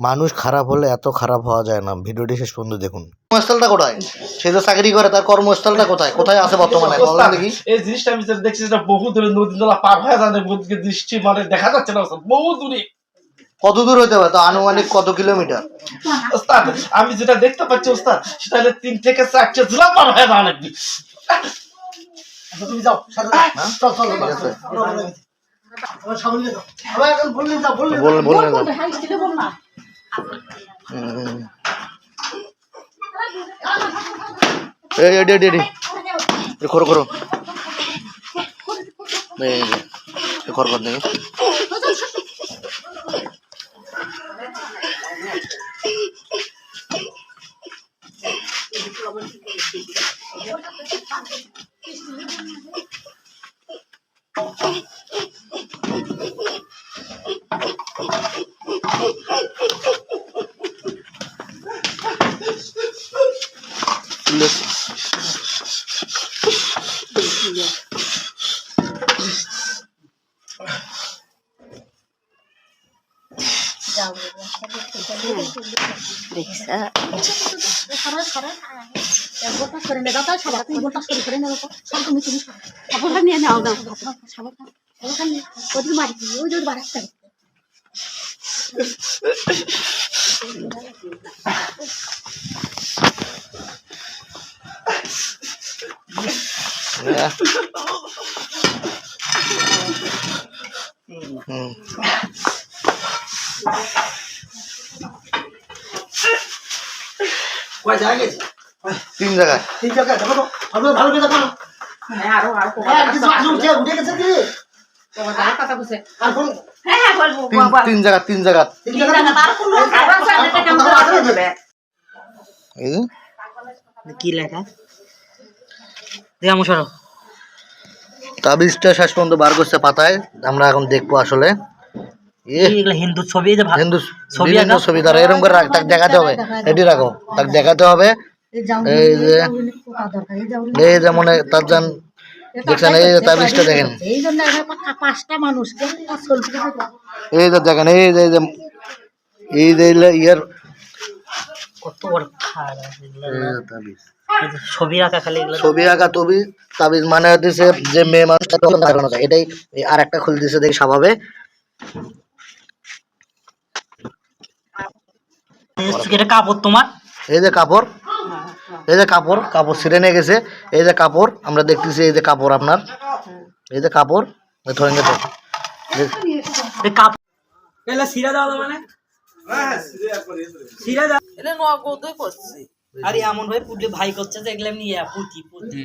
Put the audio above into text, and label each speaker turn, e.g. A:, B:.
A: মানুষ খারাপ হলে এত খারাপ হওয়া যায় না ভিডিওটি শেষ পর্যন্ত দেখুন কর্মস্থলটা কোথায় সে যে চাকরি করে তার কর্মস্থলটা কোথায় কোথায় আছে বর্তমানে বলেন দেখি
B: এই জিনিসটা আমি যেটা দেখছি সেটা বহু দূরে নদী নালা পার হয়ে যায় নদীকে দৃষ্টি মানে দেখা যাচ্ছে না বহু দূরে
A: কত দূর হতে পারে তো আনুমানিক কত কিলোমিটার
B: ওস্তাদ আমি যেটা দেখতে পাচ্ছি ওস্তাদ সেটা হলে তিন থেকে চারটে জেলা পার হয়ে যায় নাকি
C: তুমি যাও চল চল
A: ঠিক আছে
C: আমার সামনে যাও আবার এখন বললে যাও বললে যাও।
A: এই এডি এডি এডি এই যে, এ কর দেখি।
D: সরা সরা এক গোটা করে নে দাদা সবা তুই গোটা করে করে নে তো সব তুমি তুমি সাবধান নিয়ে নাও দাও সাবধান সাবধান ওদিকে মারি ওই যে বাড়ি একটা
A: হ্যাঁ। হুম।
C: কয় জায়গায় গেছে
A: তিন জায়গায়
C: ঠিক আছে দেখো তো আপনার ভালো করে দেখো না
D: হ্যাঁ আরও আরও
C: হ্যাঁ কিছু আসুন যে উঠে গেছে কি
D: তোমার দাঁড়া কথা কইছে
C: আর কোন
D: হ্যাঁ হ্যাঁ বলব
A: তিন তিন জায়গা তিন জায়গা
C: তিন জায়গা
D: তার কোন আবার সামনে কাম করে দেবে
A: এই যে,
E: কি লেখা দেখ আমি
A: তাবিজটা শেষ পর্যন্ত বার করছে পাতায়। আমরা এখন দেখব আসলে। এ
E: হিন্দু ছবি এই যে ভা-
A: হিন্দু
E: ছবি
A: ছবি তারা এরকম করে তাকে দেখাতে হবে। এটি রাখো। তাকে দেখাতে হবে।
D: এই যাও
A: এই যে
D: পোকা দরকার? এই যাও
A: এই যেমন তার যান দেখছেন এই যে তাবিজটা দেখেন।
D: এই জন্য এখানে পা- পাঁচটা মানুষ। কেন চলছে
A: এই যে দেখেন এই যে এই যে এই যে ইলে- ইয়ের
E: কত বড়
A: তাবিজ।
E: ছবি আঁকা খালি এগুলো
A: ছবি আঁকা তবি তাবিজ মানে হচ্ছে যে মেয়ে মানুষ দেখানো যায় এটাই আর একটা খুলে দিছে দেখি স্বভাবে।
E: এটা কাপড় তোমার?
A: এই যে কাপড় এই যে কাপড় কাপড় ছিঁড়ে নিয়ে গেছে। এই যে কাপড় আমরা দেখতেছি এই যে কাপড় আপনার। এই যে কাপড় এই ধরেন গেছে
E: কাপড় সিরা দাও মানে। সিরা দাও এটা নগদই করছে আরে এমন ভাই পুটলে ভাই করছে যে এগুলো নিয়ে পুটি পুটি